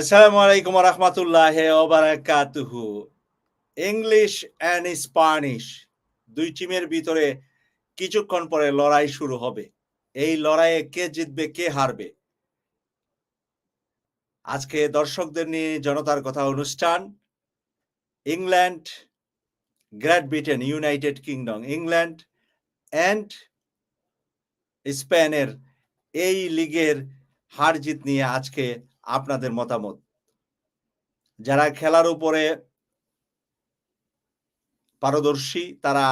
আসসালামু আলাইকুম রহমতুল্লাহ ওবারাকাতুহু ইংলিশ অ্যান্ড স্প্যানিশ দুই টিমের ভিতরে কিছুক্ষণ পরে লড়াই শুরু হবে। এই লড়াইয়ে কে জিতবে, কে হারবে? আজকে দর্শকদের নিয়ে জনতার কথা অনুষ্ঠান। England, great Britain, united kingdom, England and স্পেনের এই লিগের হার জিত নিয়ে আজকে আপনাদের মতামত। যারা খেলার উপরে পারদর্শী, তারা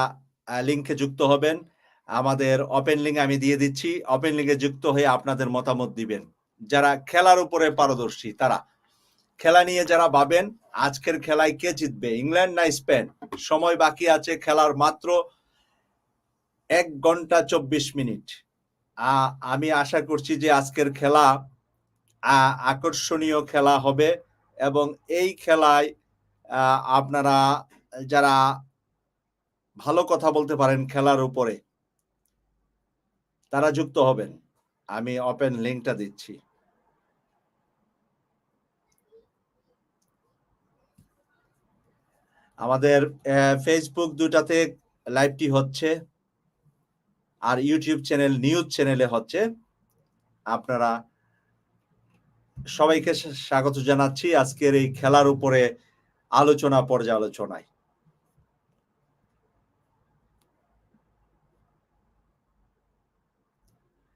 লিঙ্কে যুক্ত হবেন। আমাদের ওপেন লিঙ্ক আমি দিয়ে দিচ্ছি। ওপেন লিঙ্কে যুক্ত হয়ে আপনাদের মতামত দিবেন। যারা খেলার উপরে পারদর্শী, তারা। খেলা নিয়ে যারা ভাবেন, আজকের খেলায় কে জিতবে? ইংল্যান্ড না স্পেন? সময় বাকি আছে খেলার মাত্র এক ঘণ্টা চব্বিশ মিনিট। আমি আশা করছি যে আজকের খেলা আকর্ষণীয় খেলা হবে এবং এই খেলায় আপনারা যারা ভালো কথা বলতে পারেন খেলার উপরে, তারা যুক্ত হবেন। আমি ওপেন লিঙ্কটা দিচ্ছি। আমাদের ফেসবুক দুটাতে লাইভটি হচ্ছে, আর ইউটিউব চ্যানেল নিউজ চ্যানেলে হচ্ছে। আপনারা সবাইকে স্বাগত জানাচ্ছি আজকের এই খেলার উপরে আলোচনা পর্যালোচনায়।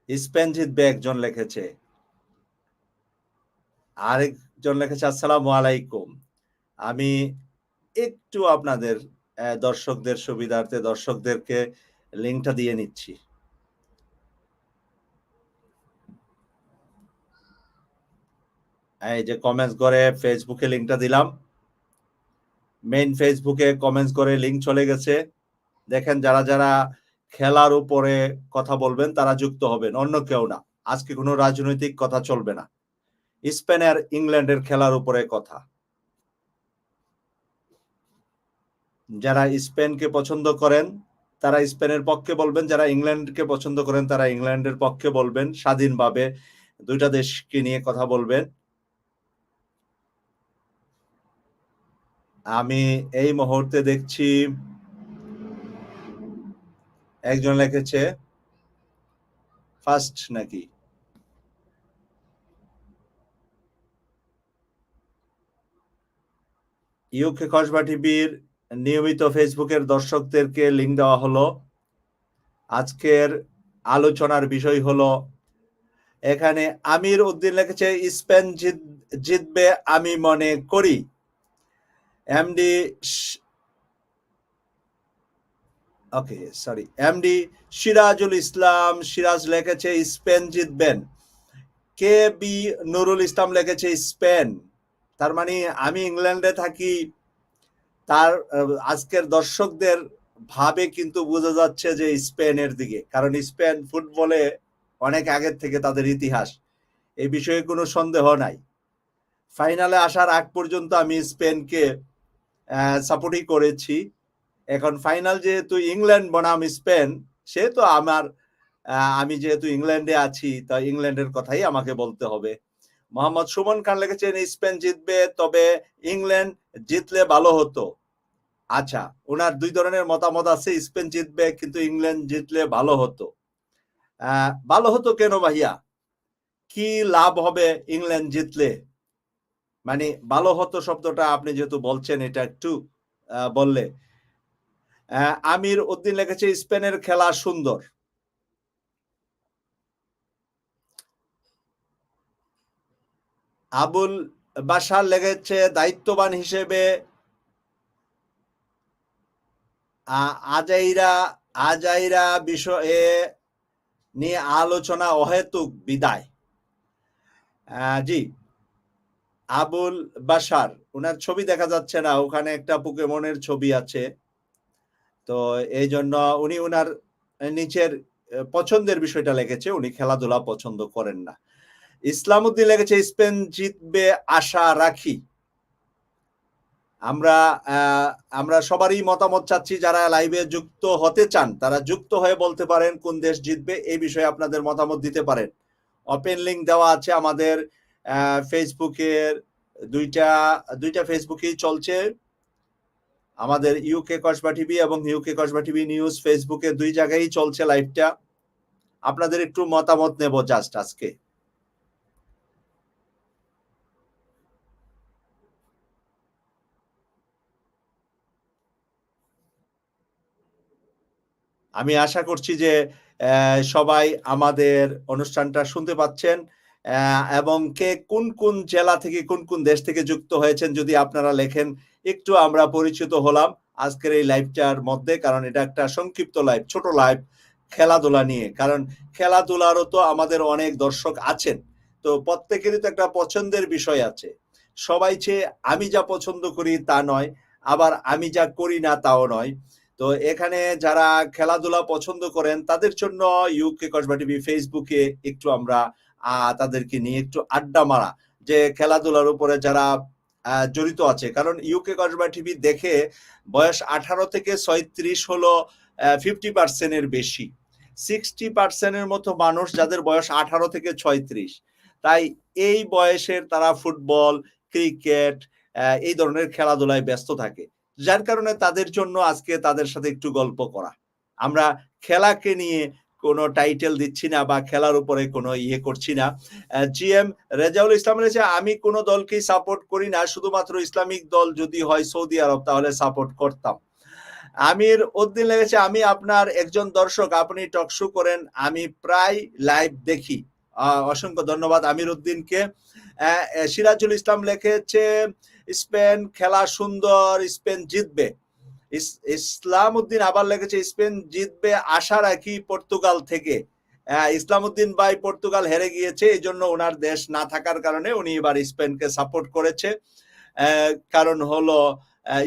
স্পেন জিতবে একজন লিখেছে, আরেকজন লিখেছে, আসসালাম আলাইকুম। আমি একটু আপনাদের দর্শকদের সুবিধার্থে দর্শকদেরকে লিঙ্কটা দিয়ে নিচ্ছি। এই যে কমেন্টস করে ফেসবুকে লিঙ্কটা দিলাম। মেইন ফেসবুকে কমেন্টস করে লিঙ্ক চলে গেছে। দেখেন যারা যারা খেলার উপরে কথা বলবেন, তারা যুক্ত হবেন, অন্য কেউ না। আজকে কোনো রাজনৈতিক কথা চলবে না। স্পেন আর ইংল্যান্ডের খেলার উপরে কথা। যারা স্পেনকে পছন্দ করেন, তারা স্পেনের পক্ষে বলবেন। যারা ইংল্যান্ডকে পছন্দ করেন, তারা ইংল্যান্ডের পক্ষে বলবেন। স্বাধীনভাবে দুইটা দেশকে নিয়ে কথা বলবেন। আমি এই মুহূর্তে দেখছি একজন লিখেছে ফার্স্ট নাকি? ইউকে কসবা টিভির নিয়মিত ফেসবুকের দর্শকদেরকে লিঙ্ক দেওয়া হলো। আজকের আলোচনার বিষয় হলো, এখানে আমির উদ্দিন লিখেছে, স্পেন জিতবে আমি মনে করি। MD okay sorry MD Sirajul Islam Siraj লিখেছে স্পেন জিতবেন কে বি নুরুল ইসলাম লিখেছে স্পেন তার মানে আমি ইংল্যান্ডে থাকি, তার আজকের দর্শকদের ভাবে কিন্তু বোঝা যাচ্ছে যে স্পেনের দিকে, কারণ স্পেন ফুটবলে অনেক আগের থেকে তাদের ইতিহাস, এই বিষয়ে কোনো সন্দেহ নাই। ফাইনালে আসার আগ পর্যন্ত আমি স্পেনকে সাপোর্টই করেছি। এখন ফাইনাল যেহেতু ইংল্যান্ড বনাম স্পেন সেহেতু আমার আমি যেহেতু ইংল্যান্ডে আছি, তা ইংল্যান্ডের কথাই আমাকে বলতে হবে। মোহাম্মদ সুমন খান লিখেছেন স্পেন জিতবে, তবে ইংল্যান্ড জিতলে ভালো হতো। আচ্ছা ওনার দুই ধরনের মতামত আছে স্পেন জিতবে, কিন্তু ইংল্যান্ড জিতলে ভালো হতো। ভালো হতো কেন ভাইয়া? কি লাভ হবে ইংল্যান্ড জিতলে? মানে ভালো হতো শব্দটা আপনি যেহেতু বলছেন, এটা একটু বললে। আমির উদ্দিন লিখেছে, স্পেনের খেলা সুন্দর। আবুল বাসার লেগেছে দায়িত্ববান হিসেবে আজাইরা আজাইরা বিষয়ে নিয়ে আলোচনা অহেতুক বিদায়। জি। আবুল বাসার ওনার ছবি দেখা যাচ্ছে না, ওখানে একটা পোকেমনের ছবি আছে। তো এই জন্য উনি ওনার নিচের পছন্দের বিষয়টা লেগেছে উনি খেলাধুলা পছন্দ করেন না। ইসলাম উদ্দিন লেগেছে স্পেন জিতবে আশা রাখি। আমরা আমরা সবারই মতামত চাচ্ছি, যারা লাইভে যুক্ত হতে চান, তারা যুক্ত হয়ে বলতে পারেন, কোন দেশ জিতবে, এই বিষয়ে আপনাদের মতামত দিতে পারেন। ওপেন লিঙ্ক দেওয়া আছে আমাদের ফেসবুকের দুইটা দুইটা ফেসবুকেই চলছে। আমাদের ইউকে কসবা টিভি এবং ইউকে কসবা টিভি নিউজ ফেসবুকে দুই জায়গায় চলছে লাইভটা আপনাদের একটু মতামত নেব জাস্ট আজকে। আমি আশা করছি যে সবাই আমাদের অনুষ্ঠানটা শুনতে পাচ্ছেন। এবং কে কোন কোন জেলা থেকে কোন কোন দেশ থেকে যুক্ত হয়েছেন যদি আপনারা লেখেন, একটু আমরা পরিচিত হলাম আজকের এই লাইভটার মধ্যে, কারণ এটা একটা সংক্ষিপ্ত লাইভ ছোট লাইভ খেলাধুলা নিয়ে। কারণ খেলাধুলারও তো আমাদের অনেক দর্শক আছেন। তো প্রত্যেকেরই তো একটা পছন্দের বিষয় আছে। সবাই চেয়ে আমি যা পছন্দ করি তা নয়, আবার আমি যা করি না তাও নয়। তো এখানে যারা খেলাধুলা পছন্দ করেন, তাদের জন্য ইউকে কসবা টিভি ফেসবুকে একটু আমরা তাদেরকে নিয়ে একটু আড্ডা মারা, যে খেলাধুলার উপরে যারা জড়িত আছে। কারণ ইউকে কসবা টিভি দেখে বয়স আঠারো থেকে ছয়ত্রিশ হলো ফিফটি পার্সেন্টের বেশি। সিক্সটি পার্সেন্টের মতো মানুষ যাদের বয়স আঠারো থেকে ছয়ত্রিশ। তাই এই বয়সের তারা ফুটবল, ক্রিকেট এই ধরনের খেলাধুলায় ব্যস্ত থাকে। যার কারণে তাদের জন্য আজকে তাদের সাথে একটু গল্প করা। আমরা খেলাকে নিয়ে কোনো টাইটেল দিচ্ছি না বা খেলার উপরে কোনো ইয়ে করছি না। জিএম রেজাউল ইসলাম বলেছে, আমি কোনো দলকেই সাপোর্ট করি না, শুধুমাত্র ইসলামিক দল যদি হয় সৌদি আরব, তাহলে সাপোর্ট করতাম। আমির উদ্দিন লেগেছে আমি আপনার একজন দর্শক, আপনি টকশো করেন, আমি প্রায় লাইভ দেখি। অসংখ্য ধন্যবাদ আমির উদ্দিনকে। সিরাজুল ইসলাম লিখেছে, স্পেন খেলা সুন্দর, স্পেন জিতবে। ইসলাম উদ্দিন আবার লেগেছে স্পেন জিতবে আশা রাখি পর্তুগাল থেকে। ইসলাম উদ্দিন ভাই পর্তুগাল হেরে গিয়েছে, এই জন্য ওনার দেশ না থাকার কারণে উনি এবার স্পেনকে সাপোর্ট করেছে। কারণ হলো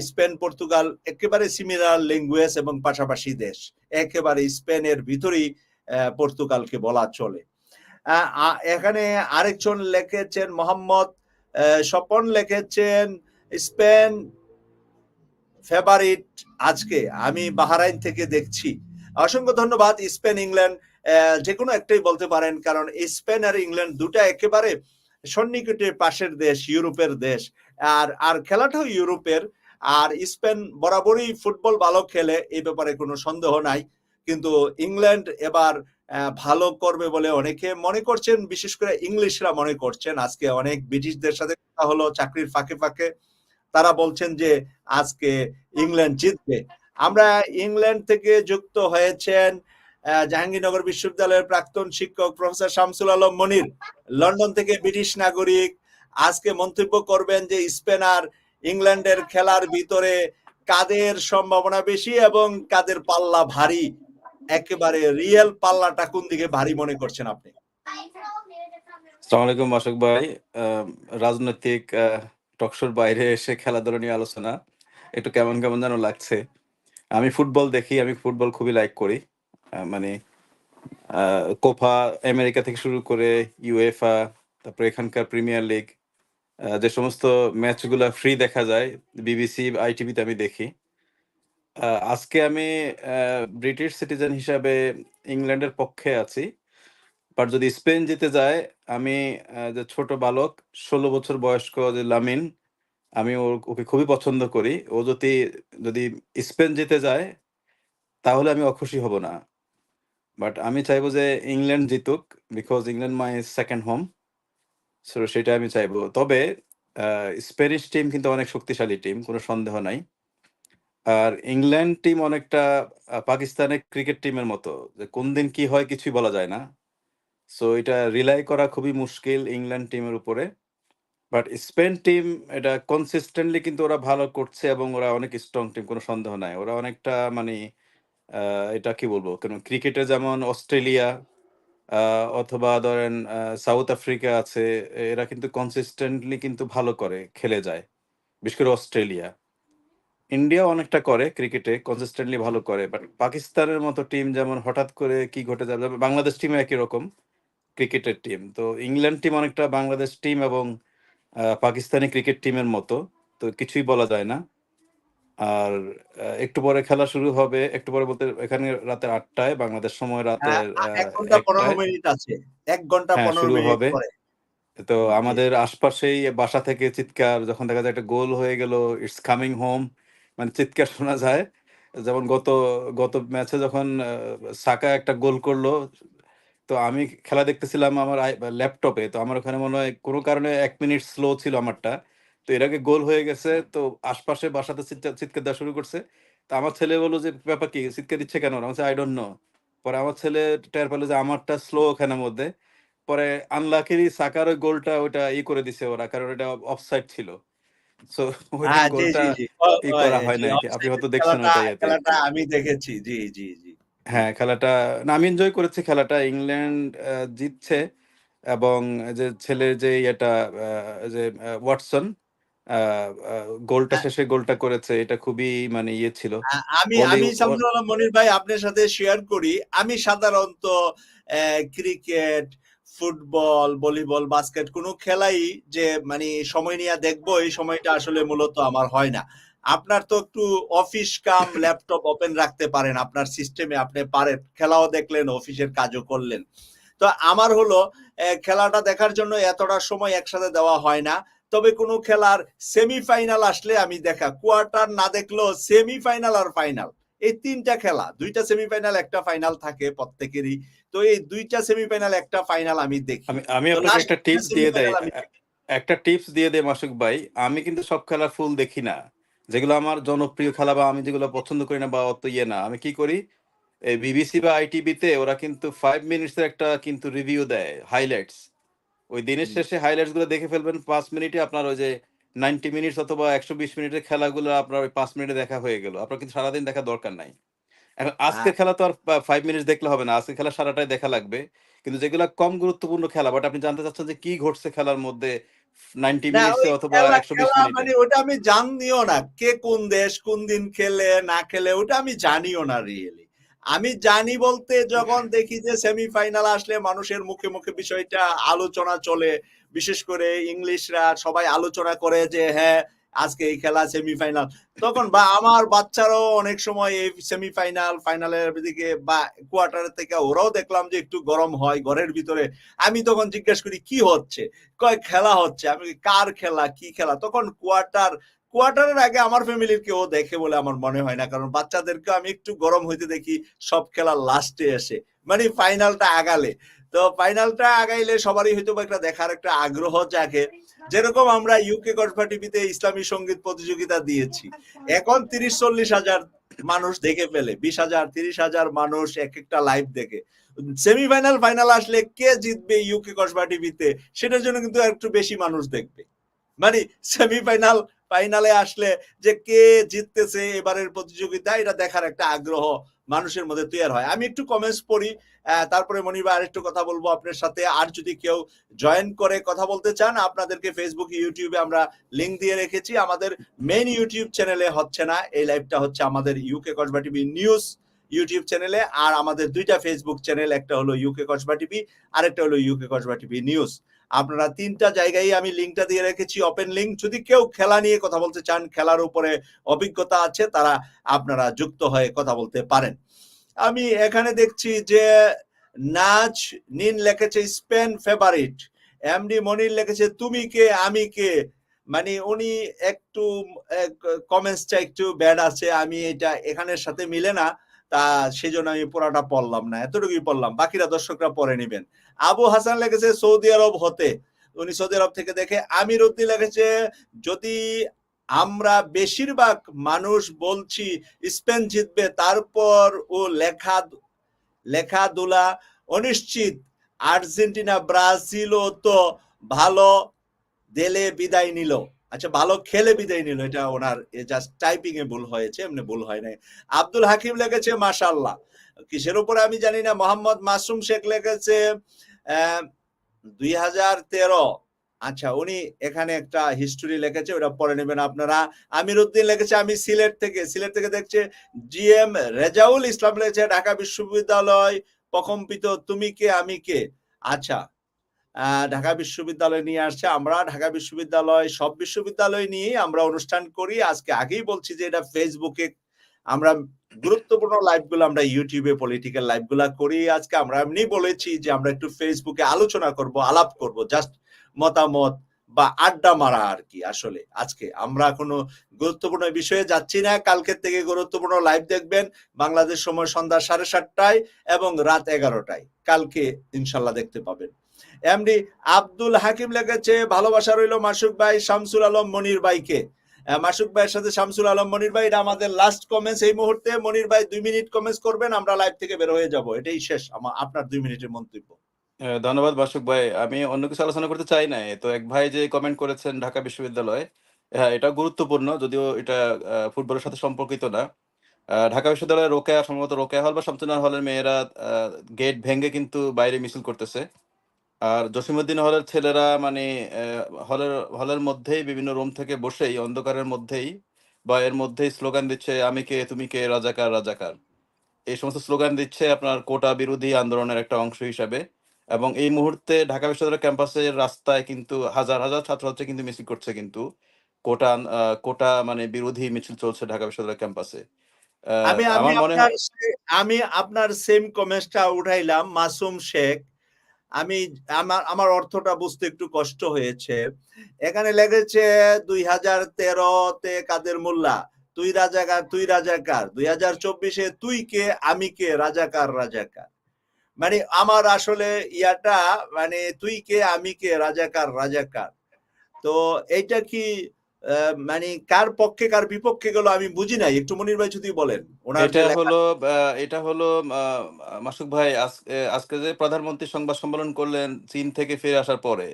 স্পেন, পর্তুগাল একেবারে সিমিলার ল্যাঙ্গুয়েজ এবং পাশাপাশি দেশ। একেবারে স্পেনের ভিতরেই পর্তুগালকে বলা চলে। এখানে আরেকজন লিখেছেন, মোহাম্মদ স্বপন লিখেছেন, স্পেন ফেভারিট আজকে আমি বাহারাইন থেকে দেখছি। অসংখ্য ধন্যবাদ, স্পেন, ইংল্যান্ড। যে কোনো একটাই বলতে পারেন, কারণ স্পেন আর ইংল্যান্ড দুটা একেবারে সন্নিকটের পাশের দেশ, ইউরোপের দেশ। আর আর খেলাটাও ইউরোপের। আর স্পেন বরাবরই ফুটবল ভালো খেলে এই ব্যাপারে কোনো সন্দেহ নাই। কিন্তু ইংল্যান্ড এবার ভালো করবে বলে অনেকে মনে করছেন, বিশেষ করে ইংলিশরা মনে করছেন। আজকে অনেক ব্রিটিশদের সাথে কথা হলো, চাকরির ফাঁকে ফাঁকে। তারা বলছেন যে আজকে ইংল্যান্ড জিতবে। আমরা ইংল্যান্ড থেকে যুক্ত হয়েছেন জাহাঙ্গীরনগর বিশ্ববিদ্যালয়ের প্রাক্তন শিক্ষক প্রফেসর শামসুল আলম মনির। লন্ডন থেকে ব্রিটিশ নাগরিক। আজকে মন্তব্য করবেন যে স্পেন আর ইংল্যান্ডের খেলার ভিতরে কাদের সম্ভাবনা বেশি এবং কাদের পাল্লা ভারী? একেবারে রিয়েল পাল্লাটা কোন দিকে ভারী মনে করছেন আপনি? আসসালামু আলাইকুম মাসুক ভাই। রাজনৈতিক টকশোর বাইরে এসে খেলাধুলা নিয়ে আলোচনা, একটু কেমন কেমন যেন লাগছে। আমি ফুটবল দেখি, আমি ফুটবল খুবই লাইক করি। মানে কোপা, আমেরিকা থেকে শুরু করে ইউএফা তারপরে এখানকার প্রিমিয়ার লিগ যে সমস্ত ম্যাচগুলো ফ্রি দেখা যায় বিবিসি আইটিভিতে আমি দেখি। আজকে আমি ব্রিটিশ সিটিজেন হিসাবে ইংল্যান্ডের পক্ষে আছি। বাট যদি স্পেন জিতে যায়, আমি যে ছোট বালক, ষোলো বছর বয়স্ক যে লামিন, আমি ওকে খুবই পছন্দ করি। ও যদি যদি স্পেন জিতে যায়, তাহলে আমি অখুশি হব না। বাট আমি চাইব যে England জিতুক because England my second home so সেটা আমি চাইব। তবে স্প্যানিশ টিম কিন্তু অনেক শক্তিশালী টিম কোনো সন্দেহ নাই। আর ইংল্যান্ড টিম অনেকটা পাকিস্তানের ক্রিকেট টিমের মতো, যে কোন দিন কি হয় কিছুই বলা যায় না। সো এটা রিলাই করা খুবই মুশকিল ইংল্যান্ড টিমের উপরে। বাট স্পেন টিম এটা কনসিস্টেন্টলি কিন্তু ওরা ভালো করছে এবং ওরা অনেক স্ট্রং টিম কোনো সন্দেহ নাই। ওরা অনেকটা মানে এটা কি বলব? কেন ক্রিকেটে যেমন অস্ট্রেলিয়া অথবা ধরেন সাউথ আফ্রিকা আছে, এরা কিন্তু কনসিস্টেন্টলি কিন্তু ভালো করে খেলে যায়। বিশেষ করে অস্ট্রেলিয়া। ইন্ডিয়া অনেকটা করে ক্রিকেটে কনসিস্টেন্টলি ভালো করে। বাট পাকিস্তানের মতো টিম যেমন হঠাৎ করে কি ঘটে যাবে বাংলাদেশ টিম একই রকম। ক্রিকেটের টিম তো ইংল্যান্ড টিম অনেকটা বাংলাদেশ টিম এবং পাকিস্তানি ক্রিকেট টিমের মতো। তো কিছুই বলা যায় না। আর একটু পরে খেলা শুরু হবে। একটু পরে বলতে এখানে রাতে আটটায় বাংলাদেশ সময় রাতে এক ঘণ্টা হ্যাঁ, শুরু হবে। তো আমাদের আশপাশেই বাসা থেকে চিৎকার যখন দেখা যায় একটা গোল হয়ে গেল, ইটস কামিং হোম মানে চিৎকার শোনা যায়। যেমন গত গত ম্যাচে যখন সাকা একটা গোল করল, তো আমি খেলা দেখতেছিলাম আমার ল্যাপটপে। তো আমার ওখানে মনে হয় কোনো কারণে ১ মিনিট স্লো ছিল আমারটা। তো এর আগে গোল হয়ে গেছে। তো আশপাশে বাসাতে চিৎকা চিৎকার দেওয়া শুরু করছে। তো আমার ছেলে বলল যে, "ব্যাপার কি? চিৎকার দিচ্ছে কেন?" আমি বলছি, "I don't know." পরে আমার ছেলে টের পেল যে আমারটা স্লো ওখানের মধ্যে। পরে আনলাকিলি সাকার ওই গোলটা ওইটা ই করে দিছে ওরা। কারণ ওইটা অফসাইড ছিল। সো ওই গোলটা ই করা হয় আপনি হয়তো দেখছেন। আমি দেখেছি। জি, জি, জি। হ্যাঁ, খেলাটা না আমি এনজয় করেছি খেলাটা। ইংল্যান্ড আ জিতছে এবং যে ছেলের যে আ যে ওয়াটসন আ আ গোলটা হ্যাঁ। শেষে গোলটা করেছে এটা খুবই মানে ইয়ে ছিল। আ আমি বলি আমি ও শামসুল আলম মনির ভাই আপনার সাথে শেয়ার করি। আমি সাধারণত uh cricket, football, volleyball, basket কোন খেলাই যে মানে সময় নিয়ে দেখব এই সময়টা আসলে মূলত আমার হয় না। আপনার তো একটু অফিস কাম ল্যাপটপ ওপেন রাখতে পারেন। আপনার সিস্টেমে আপনি পারেন। খেলাও দেখলেন, অফিসের কাজও করলেন। তো আমার হলো খেলাটা দেখার জন্য এতটা সময় একসাথে দেওয়া হয় না। তবে কোন খেলার সেমিফাইনাল আসলে আমি দেখা। কোয়ার্টার না দেখলেও সেমিফাইনাল আর ফাইনাল। এই তিনটা খেলা। ২ টা সেমিফাইনাল, একটা ফাইনাল থাকে প্রত্যেকেরই। তো এই ২ টা সেমিফাইনাল, একটা ফাইনাল আমি দেখি। আমি আপনাকে একটা টিপস দিয়ে দেই। একটা টিপস দিয়ে দেই মাসুক ভাই। আমি কিন্তু সব খেলা ফুল দেখি না। যেগুলো আমার জনপ্রিয় খেলা বা আমি যেগুলো পছন্দ করি না বা অত ইয়ে না। আমি কি করি? এই বিবিসি বা আইটিভিতে ওরা কিন্তু ফাইভ মিনিটস এর একটা কিন্তু রিভিউ দেয়, হাইলাইটস। ওই দিনের শেষে হাইলাইটসগুলো দেখে ফেলবেন পাঁচ মিনিটে আপনার ওই যে 90 মিনিটস অথবা ১২০ মিনিটের খেলাগুলো আপনার ওই পাঁচ মিনিটে দেখা হয়ে গেল। আপনার কিন্তু সারাদিন দেখার দরকার নাই। এখন আজকের খেলা তো আর ফাইভ ৫ মিনিটস দেখলে হবে না। আজকের খেলা সারাটাই দেখা লাগবে। কিন্তু যেগুলা কম গুরুত্বপূর্ণ খেলা বাট আপনি জানতে চাচ্ছেন যে কি ঘটছে খেলার মধ্যে 90 না অথবা ১২০ মানে ওটা আমি জানিও না। কে কোন দেশ, কোন দিন খেলে, না খেলে ওটা আমি জানিও না রিয়েলি। আমি জানি বলতে যখন দেখি যে সেমিফাইনাল আসলে মানুষের মুখে, মুখে বিষয়টা আলোচনা চলে। বিশেষ করে ইংলিশরা সবাই আলোচনা করে যে হ্যাঁ, আজকে এই খেলা সেমিফাইনাল। তখন বা আমার বাচ্চারাও অনেক সময় এই সেমিফাইনাল, ফাইনালের দিকে বা কোয়ার্টারের থেকে ওরাও দেখলাম যে একটু গরম হয় ঘরের ভিতরে। আমি তখন জিজ্ঞেস করি, "কি হচ্ছে?" কয়, "খেলা হচ্ছে।" আমি "কার খেলা? কি খেলা?" তখন কোয়ার্টার, কোয়ার্টারের আগে আমার ফ্যামিলির কেউ দেখে বলে আমার মনে হয় না। কারণ বাচ্চাদেরকে আমি একটু গরম হইতে দেখি সব খেলার লাস্টে এসে। মানে ফাইনালটা আগালে। তো ফাইনালটা আগাইলে সবারই হয়তোবা একটা দেখার একটা আগ্রহ জাগে। যেরকম আমরা ইউকে কসবা টিভিতে ইসলামী সংগীত প্রতিযোগিতা দিয়েছি। এখন ৩০-৪০ হাজার মানুষ দেখে ফেলে। বিশ হাজার তিরিশ হাজার মানুষ এক একটা লাইভ দেখে। সেমিফাইনাল, ফাইনাল আসলে কে জিতবে ইউকে কসবা টিভিতে সেটার জন্য কিন্তু একটু বেশি মানুষ দেখবে। মানে সেমিফাইনাল, ফাইনালে আসলে যে কে জিততেছে এবারের প্রতিযোগিতা এটা দেখার একটা আগ্রহ মানুষের মধ্যে তৈয়ার হয়। আমি একটু কমেন্টস পড়ি। তারপরে ভাই আরেকটু কথা বলব আপনার সাথে। আর যদি কেউ জয়েন করে কথা বলতে চান আপনাদেরকে ফেসবুক ইউটিউবে আমরা লিংক দিয়ে রেখেছি। আমাদের মেইন ইউটিউব চ্যানেলে হচ্ছে না। এই লাইভটা হচ্ছে আমাদের UK Kasba TV news YouTube চ্যানেলে। আর আমাদের দুইটা ফেসবুক চ্যানেল। একটা হলো ইউকে কসবা টিভি, আরেকটা হলো ইউকে কসবা টিভি নিউজ। আপনারা ৩ টা জায়গায় আমি লিঙ্কটা দিয়ে রেখেছি ওপেন লিঙ্ক যদি কেউ খেলা নিয়ে কথা বলতে চান, খেলার উপরে অভিজ্ঞতা আছে তারা আপনারা যুক্ত হয়ে কথা বলতে পারেন। আমি এখানে দেখছি যে নাচ নিন লেখেছে স্পেন ফেভারিট। এমডি মনির লেখেছে তুমি কে আমি কে? মানে উনি একটু কমেন্টসটা একটু ব্যাড আছে। আমি এটা এখানের সাথে মিলে না। তা সেজন্য আমি পুরাটা পড়লাম না। এতটুকুই পড়লাম। বাকিরা দর্শকরা পড়ে নিবেন। আবু হাসান লিখেছে সৌদি আরব হতে। উনি সৌদি আরব থেকে দেখে। আমির উদ্দিন লিখেছে যদি আমরা বেশিরভাগ মানুষ বলছি স্পেন জিতবে তারপর ও লেখা লেখাধুলা অনিশ্চিত। আর্জেন্টিনা, ব্রাজিলও তো ভালো দেলে বিদায় নিল। আচ্ছা ভালো খেলে বিদায় নিল। এটা ওনার জাস্ট টাইপিং এ ভুল হয়েছে। এমনি ভুল হয় নাই। আব্দুল হাকিম লিখেছে, মাশাআল্লাহ। কিসের উপরে আমি জানি না। মোহাম্মদ মাসুম শেখ লিখেছে অ্যা ২০১৩ আচ্ছা উনি এখানে একটা হিস্টরি লিখেছে, ওটা পড়ে নেবেন আপনারা। আমির উদ্দিন লিখেছে, আমি সিলেট থেকে। সিলেট থেকে দেখছে, জিএম রেজাউল ইসলাম লিখেছে, ঢাকা বিশ্ববিদ্যালয় প্রকম্পিত, তুমি কে, আমি কে? আচ্ছা। ঢাকা বিশ্ববিদ্যালয় নিয়ে আসছে। আমরা ঢাকা বিশ্ববিদ্যালয় সব বিশ্ববিদ্যালয় নিয়েই আমরা অনুষ্ঠান করি। আজকে আগেই বলছি যে এটা ফেসবুকে আমরা গুরুত্বপূর্ণ লাইভগুলো আমরা ইউটিউবে পলিটিক্যাল লাইভগুলা করি। আজকে আমরা এমনি বলেছি যে আমরা একটু ফেসবুকে আলোচনা করব, আলাপ করব। জাস্ট মতামত বা আড্ডা মারা আর কি আসলে আজকে আমরা কোনো গুরুত্বপূর্ণ বিষয়ে যাচ্ছি না কালকের থেকে গুরুত্বপূর্ণ লাইভ দেখবেন বাংলাদেশ সময় সন্ধ্যা সাড়ে সাতটায় এবং রাত এগারোটায় কালকে ইনশাল্লাহ দেখতে পাবেন এমডি আব্দুল হাকিম লেগেছে ভালোবাসা রইল মাসুক ভাই শামসুল আলম মনির ভাইকে। মাসুক ভাইয়ের সাথে শামসুল আলম, মনির ভাই, এটা আমাদের লাস্ট কমেন্টস এই মুহূর্তে। মনির ভাই, দুই মিনিট কমেন্টস করবেন, আমরা লাইভ থেকে বের হয়ে যাব। এটাই শেষ আমার আপনার দুই মিনিটের মন্তব্য। ধন্যবাদ বাসুক ভাই। আমি অন্য কিছু আলোচনা করতে চাই না তো এক ভাই যে কমেন্ট করেছেন ঢাকা বিশ্ববিদ্যালয় হ্যাঁ এটা গুরুত্বপূর্ণ, যদিও এটা ফুটবলের সাথে সম্পর্কিত না। ঢাকা বিশ্ববিদ্যালয়ের রোকেয়া, সম্ভবত রোকেয়া হল বা শামসুনার হলের মেয়েরা গেট ভেঙে কিন্তু বাইরে মিছিল করতেছে। আর জসিমউদ্দিন হলের ছেলেরা মানে হলের হলের মধ্যেই বিভিন্ন রুম থেকে বসেই অন্ধকারের মধ্যেই বা এর মধ্যেই স্লোগান দিচ্ছে আমি কে তুমি কে রাজাকার রাজাকার। এই সমস্ত স্লোগান দিচ্ছে আপনার কোটা বিরোধী আন্দোলনের একটা অংশ হিসাবে এবং এই মুহূর্তে ঢাকা বিশ্ববিদ্যালয় ক্যাম্পাসের রাস্তায় কিন্তু হাজার হাজার ছাত্রছাত্রী কিন্তু মিছিল করছে কিন্তু কোটা কোটা মানে বিরোধী মিছিল চলছে ঢাকা বিশ্ববিদ্যালয় ক্যাম্পাসে। আমি আমি আপনার আমি আপনার সেম কমেন্টসটা উঠাইলাম মাসুম শেখ। আমি আমার আমার অর্থটা বুঝতে একটু কষ্ট হয়েছে। এখানে লেগেছে দুই হাজার তেরোতে কাদের মোল্লা? তুই রাজাকার তুই রাজাকার। দুই হাজার চব্বিশে তুই কে, আমি কে? রাজাকার রাজাকার। মানে আমার আসলে ইয়াটা মানে তুই কে, আমি কে? রাজাকার রাজাকার। তো এইটা কি মানে কার পক্ষে কার বিপক্ষে গেল আমি বুঝি নাই। একটু মনির ভাই যদি বলেন ওনার এটা হলো এটা হলো মাসুক ভাই আজকে যে প্রধানমন্ত্রী সংবাদ সম্মেলন করলেন চীন থেকে ফিরে আসার পরে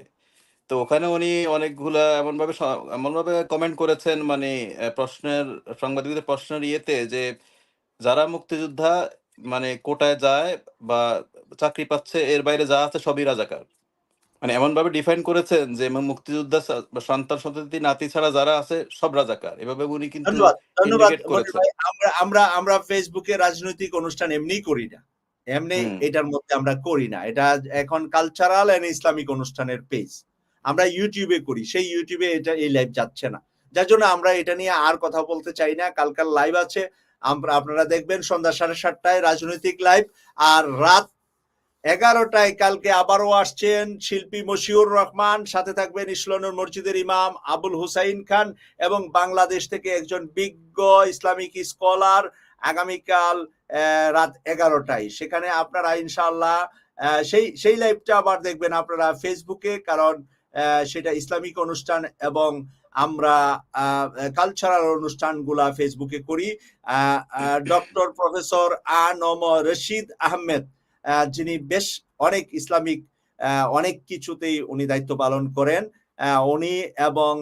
তো ওখানে উনি অনেকগুলা এমন ভাবে এমন ভাবে কমেন্ট করেছেন মানে প্রশ্নের সাংবাদিকদের প্রশ্নের ইয়েতে যে যারা মুক্তিযোদ্ধা মানে কোটায় যায় বা চাকরি পাচ্ছে এর বাইরে যা আছে সবই রাজাকার। মানে এমন ভাবে ডিফাইন করেছেন যে মুক্তিযোদ্ধা সন্তান সন্ততি নাতি ছাড়া যারা আছে সব রাজাকার। এভাবে উনি কিন্তু ধন্যবাদ আমরা আমরা আমরা ফেসবুকে রাজনৈতিক অনুষ্ঠান এমনি করি না। এমনি এটার মধ্যে আমরা করি না। এটা এখন কালচারাল এন্ড ইসলামিক অনুষ্ঠানের পেজ আমরা ইউটিউবে করি। সেই ইউটিউবে এটা এই লাইভ যাচ্ছে না। যার জন্য আমরা এটা নিয়ে আর কথা বলতে চাই না। কালকার লাইভ আছে। আমরা আপনারা দেখবেন সন্ধ্যা সাড়ে সাতটায় রাজনৈতিক লাইভ আর রাত এগারোটায় কালকে আবারও আসছেন শিল্পী মশিউর রহমান সাথে থাকবেন ইসলানুর মসজিদের ইমাম আবুল হুসাইন খান এবং বাংলাদেশ থেকে একজন বিজ্ঞ ইসলামিক স্কলার আগামীকাল রাত এগারোটায়। সেখানে আপনারা ইনশাল্লাহ সেই সেই লাইভটা আবার দেখবেন আপনারা ফেসবুকে কারণ সেটা ইসলামিক অনুষ্ঠান এবং আমরা কালচারাল অনুষ্ঠানগুলা ফেসবুকে করি। ডক্টর প্রফেসর আ নম রশিদ আহমেদ। আহ, যিনি বেশ অনেক ইসলামিক অনেক কিছুতেই উনি দায়িত্ব পালন করেন। উনি এবং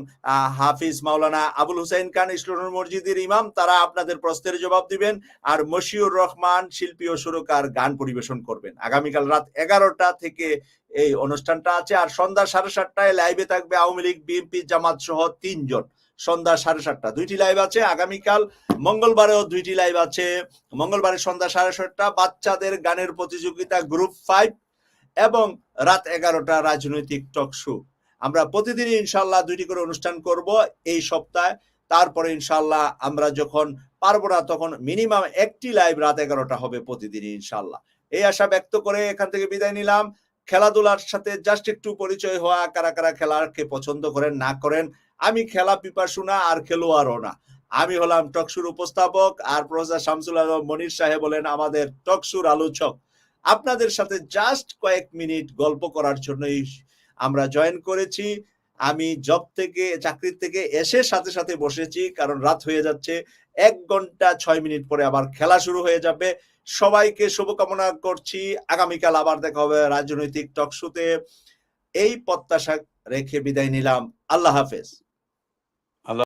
হাফিজ মাওলানা আবুল হুসাইন খান ইসলানুর মসজিদের ইমাম, তারা আপনাদের প্রশ্নের জবাব দিবেন আর মশিউর রহমান শিল্পী ও সুরকার গান পরিবেশন করবেন। আগামীকাল রাত এগারোটা থেকে এই অনুষ্ঠানটা আছে। আর সন্ধ্যা সাড়ে সাতটায় লাইভে থাকবে আওয়ামী লীগ, বিএনপি, জামাত সহ তিনজন। সন্ধ্যা সাড়ে সাতটা। দুইটি লাইভ আছে, আগামীকাল মঙ্গলবারেও দুইটি লাইভ আছে। মঙ্গলবারে সন্ধ্যা সাড়ে সাতটা, বাচ্চাদের গানের প্রতিযোগিতা গ্রুপ ফাইভ এবং রাত এগারোটা রাজনৈতিক টক শো আমরা প্রতিদিন ইনশাল্লাহ দুইটি করে অনুষ্ঠান করব এই সপ্তাহে। তারপরে ইনশাল্লাহ আমরা যখন পারব না, তখন মিনিমাম একটি লাইভ রাত এগারোটা হবে প্রতিদিন ইনশাল্লাহ। এই আশা ব্যক্ত করে এখান থেকে বিদায় নিলাম। খেলাধুলার সাথে জাস্ট একটু পরিচয় হওয়া, কারা কারা খেলাকে পছন্দ করেন, না করেন, আমি খেলা পিপাসু না, আর খেলোয়াড়ও না। আমি হলাম টকশুর উপস্থাপক, আর প্রফেসর শামসুল আলম মনির সাহেব বলেন আমাদের টকশুর আলোচক। আপনাদের সাথে জাস্ট কয়েক মিনিট গল্প করার জন্যই আমরা জয়েন করেছি। আমি জব থেকে, চাকরির থেকে এসে সাথে সাথে বসেছি, কারণ রাত হয়ে যাচ্ছে, এক ঘণ্টা ছয় মিনিট পরে আবার খেলা শুরু হয়ে যাবে। সবাইকে শুভকামনা করছি। আগামীকাল আবার দেখা হবে রাজনৈতিক টকশুতে এই প্রত্যাশা রেখে বিদায় নিলাম। আল্লাহ হাফেজ।